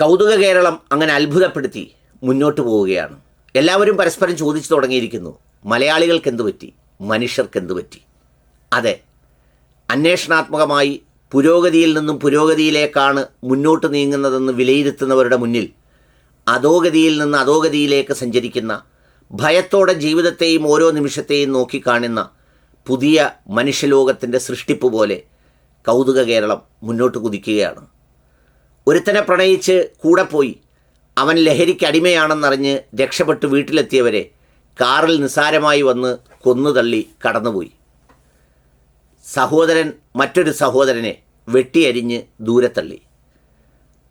കൗതുക കേരളം അങ്ങനെ അത്ഭുതപ്പെടുത്തി മുന്നോട്ട് പോവുകയാണ്. എല്ലാവരും പരസ്പരം ചോദിച്ചു തുടങ്ങിയിരിക്കുന്നു മലയാളികൾക്ക് എന്തു പറ്റി? മനുഷ്യർക്ക് എന്തു പറ്റി? അതെ അന്വേഷണാത്മകമായി പുരോഗതിയിൽ നിന്നും പുരോഗതിയിലേക്കാണ് മുന്നോട്ട് നീങ്ങുന്നതെന്ന് വിലയിരുത്തുന്നവരുടെ മുന്നിൽ അധോഗതിയിൽ നിന്ന് അധോഗതിയിലേക്ക് സഞ്ചരിക്കുന്ന ഭയത്തോടെ ജീവിതത്തെയും ഓരോ നിമിഷത്തെയും നോക്കിക്കാണുന്ന പുതിയ മനുഷ്യലോകത്തിന്റെ സൃഷ്ടിപ്പ് പോലെ കൗതുക കേരളം മുന്നോട്ട് കുതിക്കുകയാണ്. ഒരുത്തനെ പ്രണയിച്ച് കൂടെ പോയി. അവൻ ലഹരിക്ക് അടിമയാണെന്നറിഞ്ഞ് രക്ഷപ്പെട്ട് വീട്ടിലെത്തിയവരെ കാറിൽ നിസ്സാരമായി വന്ന് കൊന്നുതള്ളി കടന്നുപോയി. സഹോദരൻ മറ്റൊരു സഹോദരനെ വെട്ടിയരിഞ്ഞ് ദൂരത്തള്ളി. തള്ളി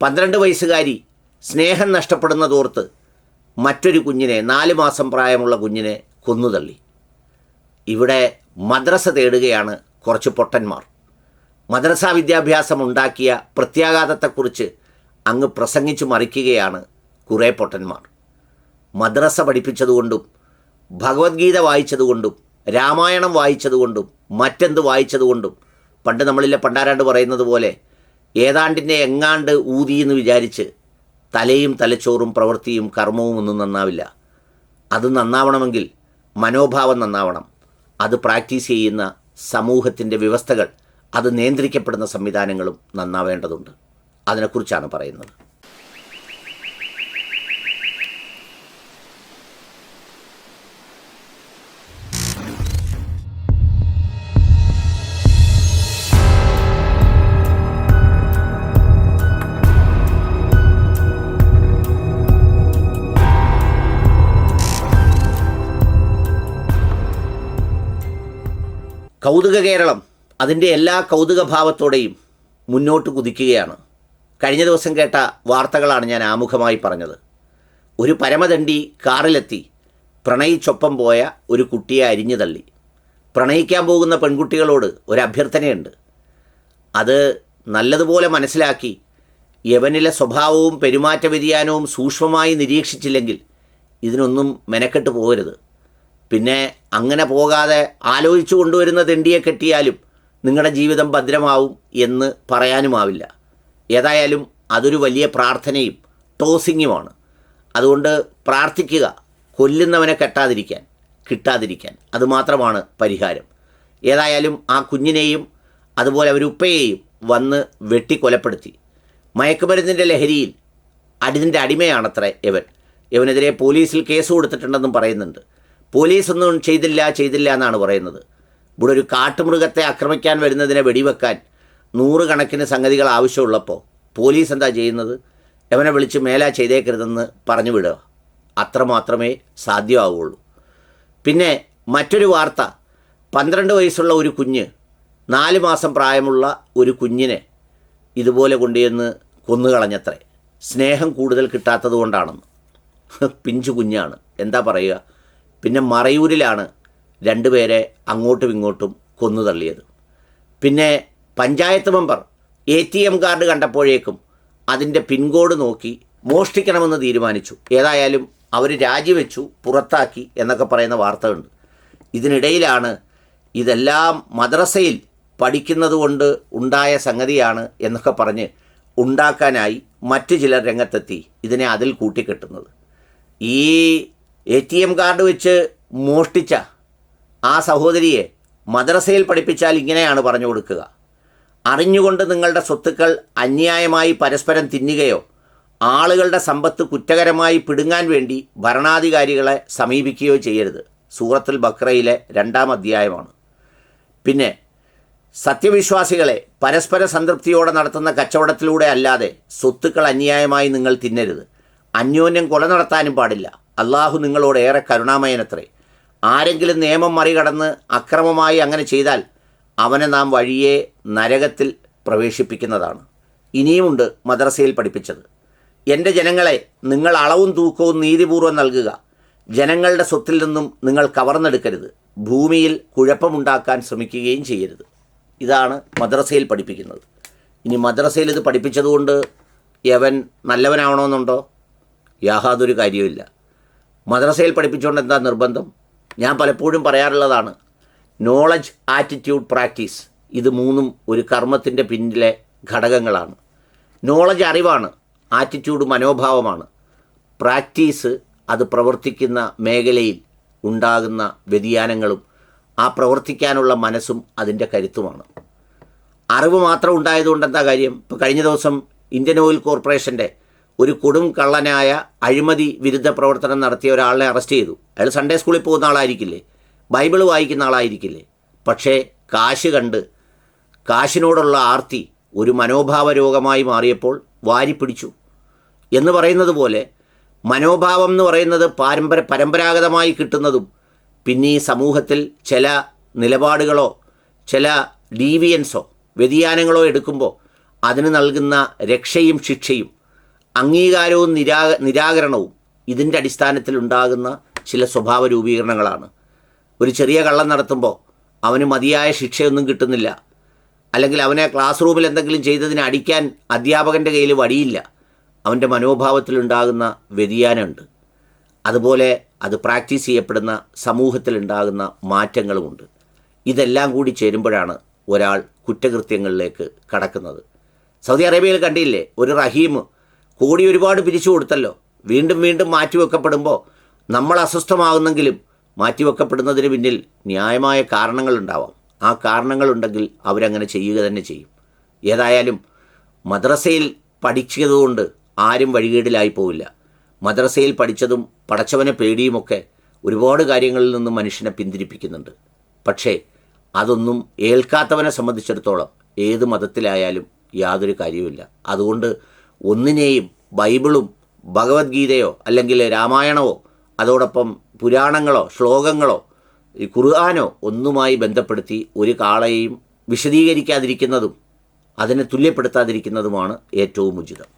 പന്ത്രണ്ട് വയസ്സുകാരി സ്നേഹം നഷ്ടപ്പെടുന്നതോർത്ത് മറ്റൊരു കുഞ്ഞിനെ നാല് മാസം പ്രായമുള്ള കുഞ്ഞിനെ കൊന്നുതള്ളി. ഇവിടെ മദ്രസ തേടുകയാണ് കുറച്ച് പൊട്ടന്മാർ. മദ്രസ വിദ്യാഭ്യാസം ഉണ്ടാക്കിയ പ്രത്യാഘാതത്തെക്കുറിച്ച് അങ്ങ് പ്രസംഗിച്ചു മറിക്കുകയാണ് കുറേ പൊട്ടന്മാർ. മദ്രസ പഠിപ്പിച്ചതുകൊണ്ടും ഭഗവത്ഗീത വായിച്ചതുകൊണ്ടും രാമായണം വായിച്ചതുകൊണ്ടും മറ്റെന്ത് വായിച്ചതുകൊണ്ടും പണ്ട് നമ്മളിലെ പണ്ടാരാണ്ട് പറയുന്നത് പോലെ ഏതാണ്ടിന്റെ എങ്ങാണ്ട് ഊതി എന്ന് വിചാരിച്ച് തലയും തലച്ചോറും പ്രവൃത്തിയും കർമ്മവും ഒന്നും നന്നാവില്ല. അത് നന്നാവണമെങ്കിൽ മനോഭാവം നന്നാവണം. അത് പ്രാക്ടീസ് ചെയ്യുന്ന സമൂഹത്തിന്റെ വ്യവസ്ഥകൾ അത് നിയന്ത്രിക്കപ്പെടുന്ന സംവിധാനങ്ങളും നന്നാവേണ്ടതുണ്ട്. അതിനെക്കുറിച്ചാണ് പറയുന്നത്. കൗതുക കേരളം. അതിന്റെ എല്ലാ കൗതുകഭാവത്തോടെയും മുന്നോട്ട് കുതിക്കുകയാണ്. കഴിഞ്ഞ ദിവസം കേട്ട വാർത്തകളാണ് ഞാൻ ആമുഖമായി പറഞ്ഞത്. ഒരു പരമദണ്ഡി കാറിലെത്തി പ്രണയിച്ചൊപ്പം പോയ ഒരു കുട്ടിയെ അരിഞ്ഞു തള്ളി. പ്രണയിക്കാൻ പോകുന്ന പെൺകുട്ടികളോട് ഒരു അഭ്യർത്ഥനയുണ്ട്. അത് നല്ലതുപോലെ മനസ്സിലാക്കി യവനിലെ സ്വഭാവവും പെരുമാറ്റ വ്യതിയാനവും സൂക്ഷ്മമായി നിരീക്ഷിച്ചില്ലെങ്കിൽ ഇതിനൊന്നും മെനക്കെട്ട് പോകരുത്. പിന്നെ അങ്ങനെ പോകാതെ ആലോചിച്ചു കൊണ്ടുവരുന്ന തെണ്ടിയെ കെട്ടിയാലും നിങ്ങളുടെ ജീവിതം ഭദ്രമാവും എന്ന് പറയാനുമാവില്ല. ഏതായാലും അതൊരു വലിയ പ്രാർത്ഥനയും ടോസിങ്ങുമാണ്. അതുകൊണ്ട് പ്രാർത്ഥിക്കുക കൊല്ലുന്നവനെ കെട്ടാതിരിക്കാൻ കിട്ടാതിരിക്കാൻ. അതുമാത്രമാണ് പരിഹാരം. ഏതായാലും ആ കുഞ്ഞിനെയും അതുപോലെ അവരുപ്പയെയും വന്ന് വെട്ടിക്കൊലപ്പെടുത്തി. മയക്കുമരുന്നിന്റെ ലഹരിയിൽ അതിന്റെ അടിമയാണത്രേ ഇവൻ. ഇവനെതിരെ പോലീസിൽ കേസ് കൊടുത്തിട്ടുണ്ടെന്നും പറയുന്നുണ്ട്. പോലീസൊന്നും ചെയ്തില്ല ചെയ്തില്ല എന്നാണ് പറയുന്നത്. ഇവിടെ ഒരു കാട്ടുമൃഗത്തെ ആക്രമിക്കാൻ വരുന്നതിനെ വെടിവെക്കാൻ നൂറുകണക്കിന് സംഗതികൾ ആവശ്യമുള്ളപ്പോൾ പോലീസ് എന്താ ചെയ്യുന്നത്? എവനെ വിളിച്ച് മേലാ ചെയ്തേക്കരുതെന്ന് പറഞ്ഞു വിടുക. അത്രമാത്രമേ സാധ്യമാവുള്ളൂ പിന്നെ മറ്റൊരു വാർത്ത. പന്ത്രണ്ട് വയസ്സുള്ള ഒരു കുഞ്ഞ് നാല് മാസം പ്രായമുള്ള ഒരു കുഞ്ഞിനെ ഇതുപോലെ കൊണ്ടുചെന്ന് കൊന്നുകളഞ്ഞത്രേ. സ്നേഹം കൂടുതൽ കിട്ടാത്തത് കൊണ്ടാണെന്ന് പിഞ്ചു കുഞ്ഞാണ്. എന്താ പറയുക? പിന്നെ മറയൂരിലാണ് രണ്ടുപേരെ അങ്ങോട്ടും ഇങ്ങോട്ടും കൊന്നു തള്ളിയത്. പിന്നെ panchayat member A T M card കണ്ടപ്പോഴേക്കും അതിന്റെ പിൻകോഡ് നോക്കി മോഷ്ടിക്കണമെന്ന് തീരുമാനിച്ചു. ഏതായാലും അവർ രാജിവെച്ചു പുറത്താക്കി എന്നൊക്കെ പറയുന്ന വാർത്തകളുണ്ട് ഇതിനിടയിലാണ് ഇതെല്ലാം മദ്രസയിൽ പഠിക്കുന്നത് കൊണ്ട് ഉണ്ടായ സംഗതിയാണ് എന്നൊക്കെ പറഞ്ഞ് ഉണ്ടാക്കാനായി മറ്റു ചിലർ രംഗത്തെത്തി ഇതിനെ അതിൽ കൂട്ടിക്കെട്ടുന്നത്. ഈ എ ടി എം കാർഡ് വെച്ച് മോഷ്ടിച്ച ആ സഹോദരിയെ മദ്രസയിൽ പഠിപ്പിച്ചാൽ ഇങ്ങനെയാണ് പറഞ്ഞു കൊടുക്കുക. അറിഞ്ഞുകൊണ്ട് നിങ്ങളുടെ സ്വത്തുക്കൾ അന്യായമായി പരസ്പരം തിന്നുകയോ ആളുകളുടെ സമ്പത്ത് കുറ്റകരമായി പിടുങ്ങാൻ വേണ്ടി ഭരണാധികാരികളെ സമീപിക്കുകയോ ചെയ്യരുത്. സൂറത്തുൽ ബക്രയിലെ രണ്ടാം അധ്യായമാണ്. പിന്നെ സത്യവിശ്വാസികളെ പരസ്പര സംതൃപ്തിയോടെ നടത്തുന്ന കച്ചവടത്തിലൂടെ അല്ലാതെ സ്വത്തുക്കൾ അന്യായമായി നിങ്ങൾ തിന്നരുത്. അന്യോന്യം കൊല നടത്താനും പാടില്ല. അള്ളാഹു നിങ്ങളോട് ഏറെ കരുണാമയനത്രേ. ആരെങ്കിലും നിയമം മറികടന്ന് അക്രമമായി അങ്ങനെ ചെയ്താൽ അവനെ നാം വഴിയെ നരകത്തിൽ പ്രവേശിപ്പിക്കുന്നതാണ്. ഇനിയുമുണ്ട് മദ്രസയിൽ പഠിപ്പിച്ചത്. എന്റെ ജനങ്ങളെ നിങ്ങൾ അളവും തൂക്കവും നീതിപൂർവം നൽകുക. ജനങ്ങളുടെ സ്വത്തിൽ നിന്നും നിങ്ങൾ കവർന്നെടുക്കരുത്. ഭൂമിയിൽ കുഴപ്പമുണ്ടാക്കാൻ ശ്രമിക്കുകയും ചെയ്യരുത്. ഇതാണ് മദ്രസയിൽ പഠിപ്പിക്കുന്നത്. ഇനി മദ്രസയിൽ ഇത് പഠിപ്പിച്ചതുകൊണ്ട് യവൻ നല്ലവനാവണമെന്നുണ്ടോ? യാതൊരു കാര്യവുമില്ല. മദ്രസയിൽ പഠിപ്പിച്ചുകൊണ്ട് എന്താ നിർബന്ധം? ഞാൻ പലപ്പോഴും പറയാറുള്ളതാണ് നോളജ് ആറ്റിറ്റ്യൂഡ് പ്രാക്ടീസ് ഇത് മൂന്നും ഒരു കർമ്മത്തിന്റെ പിന്നിലെ ഘടകങ്ങളാണ്. നോളജ് അറിവാണ് ആറ്റിറ്റ്യൂഡ് മനോഭാവമാണ്. പ്രാക്ടീസ് അത് പ്രവർത്തിക്കുന്ന മേഖലയിൽ ഉണ്ടാകുന്ന വ്യതിയാനങ്ങളും ആ പ്രവർത്തിക്കാനുള്ള മനസ്സും അതിന്റെ കരുത്തുമാണ്. അറിവ് മാത്രം ഉണ്ടായതുകൊണ്ട് എന്താ കാര്യം? ഇപ്പോൾ കഴിഞ്ഞ ദിവസം ഇന്ത്യൻ ഓയിൽ കോർപ്പറേഷന്റെ ഒരു കൊടും കള്ളനായ അഴിമതി വിരുദ്ധ പ്രവർത്തനം നടത്തിയ ഒരാളെ അറസ്റ്റ് ചെയ്തു. അയാൾ സൺഡേ സ്കൂളിൽ പോകുന്ന ആളായിരിക്കില്ലേ? ബൈബിൾ വായിക്കുന്ന ആളായിരിക്കില്ലേ? പക്ഷേ കാശ് കണ്ട് കാശിനോടുള്ള ആർത്തി ഒരു മനോഭാവ രോഗമായി മാറിയപ്പോൾ വാരി പിടിച്ചു. എന്ന് പറയുന്നത് പോലെ മനോഭാവം എന്ന് പറയുന്നത് പാരമ്പര പരമ്പരാഗതമായി കിട്ടുന്നതും പിന്നെ ഈ സമൂഹത്തിൽ ചില നിലപാടുകളോ ചില ഡീവിയൻസോ വ്യതിയാനങ്ങളോ എടുക്കുമ്പോൾ അതിന് നൽകുന്ന രക്ഷയും ശിക്ഷയും അംഗീകാരവും നിരാ നിരാകരണവും ഇതിന്റെ അടിസ്ഥാനത്തിൽ ഉണ്ടാകുന്ന ചില സ്വഭാവ രൂപീകരണങ്ങളാണ്. ഒരു ചെറിയ കള്ളം നടത്തുമ്പോൾ അവന് മതിയായ ശിക്ഷയൊന്നും കിട്ടുന്നില്ല. അല്ലെങ്കിൽ അവനെ ക്ലാസ് റൂമിൽ എന്തെങ്കിലും ചെയ്തതിന് അടിക്കാൻ അധ്യാപകന്റെ കയ്യിൽ വടിയില്ല അവന്റെ മനോഭാവത്തിലുണ്ടാകുന്ന വ്യതിയാനമുണ്ട്. അതുപോലെ അത് പ്രാക്ടീസ് ചെയ്യപ്പെടുന്ന സമൂഹത്തിലുണ്ടാകുന്ന മാറ്റങ്ങളുമുണ്ട്. ഇതെല്ലാം കൂടി ചേരുമ്പോഴാണ് ഒരാൾ കുറ്റകൃത്യങ്ങളിലേക്ക് കടക്കുന്നത്. സൗദി അറേബ്യയിൽ കണ്ടില്ലേ? ഒരു റഹീം കോടി ഒരുപാട് പിരിച്ചു കൊടുത്തല്ലോ. വീണ്ടും വീണ്ടും മാറ്റിവെക്കപ്പെടുമ്പോൾ നമ്മൾ അസ്വസ്ഥമാകുന്നെങ്കിലും മാറ്റിവെക്കപ്പെടുന്നതിന് പിന്നിൽ ന്യായമായ കാരണങ്ങളുണ്ടാവാം. ആ കാരണങ്ങളുണ്ടെങ്കിൽ അവരങ്ങനെ ചെയ്യുക തന്നെ ചെയ്യും. ഏതായാലും മദ്രസയിൽ പഠിച്ചതുകൊണ്ട് ആരും വഴികേടിലായി പോവില്ല. മദ്രസയിൽ പഠിച്ചതും പടച്ചവനെ പേടിയുമൊക്കെ ഒരുപാട് കാര്യങ്ങളിൽ നിന്ന് മനുഷ്യനെ പിന്തിരിപ്പിക്കുന്നുണ്ട്. പക്ഷേ അതൊന്നും ഏൽക്കാത്തവനെ സംബന്ധിച്ചിടത്തോളം ഏത് മതത്തിലായാലും യാതൊരു കാര്യവുമില്ല. അതുകൊണ്ട് ഒന്നിനെയും ബൈബിളും ഭഗവത്ഗീതയോ അല്ലെങ്കിൽ രാമായണമോ അതോടൊപ്പം പുരാണങ്ങളോ ശ്ലോകങ്ങളോ ഈ ഖുർആാനോ ഒന്നുമായി ബന്ധപ്പെടുത്തി ഒരു കാളയെയും വിശദീകരിക്കാതിരിക്കുന്നതും അതിനെ തുല്യപ്പെടുത്താതിരിക്കുന്നതുമാണ് ഏറ്റവും ഉചിതം.